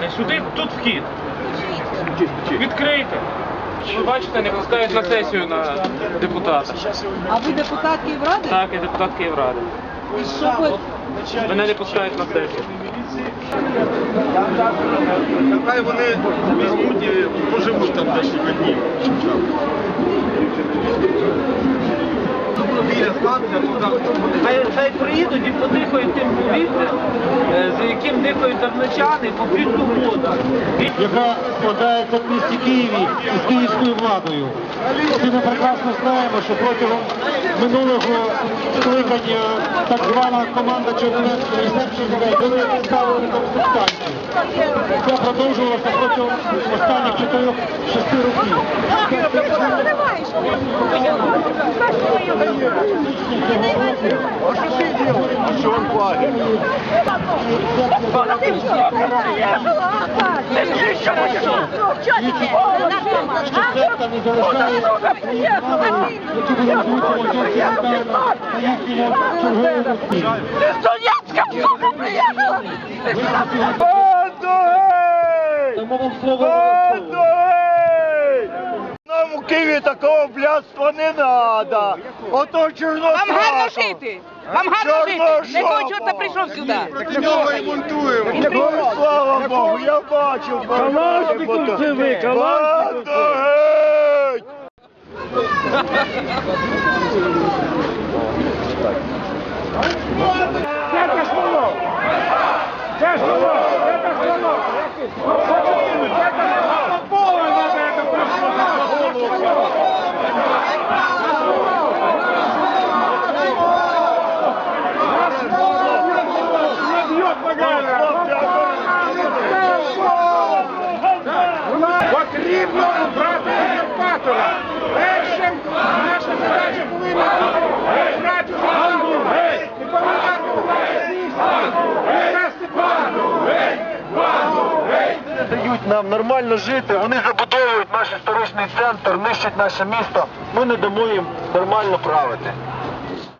Та Сюди тут вхід. Відкрийте. Ви бачите, не пускають на сесію на депутата. А ви депутат Київради? Так, я депутат Київради. І що ви? Мене не пускають на сесію. Хай вони візьмуть і поживуть там декілька днів. Туди. Хай, приїдуть і подихають тим повітрям, е, за яким дихають дарничани, поп'ють ту воду. яка складається в місті Києві із київською владою. Всі ми прекрасно знаємо, що протягом минулого скликання так звана команда Чернівецької Сепчикової були ставили там. Це продовжувалося протягом останніх 4-6 років. Ти робиш? А що він платить? Секта не залишає які були озвучені на їхньому черговому Тому вам Києві такого блядства не надо. Ото чорношапка. Вам гарно жити! Вам гарно жити! Не хочу, чорта прийшов сюди! Його ремонтуємо. Ну, слава Богу, я бачив. Калашником живи, калашником. Потрібно обрати узурпатора. Першим наша задача повинна бути обрати узурпатора. І банду. Дають нам нормально жити, вони забудовують наш історичний центр, нищать наше місто. Ми не дамо їм нормально правити.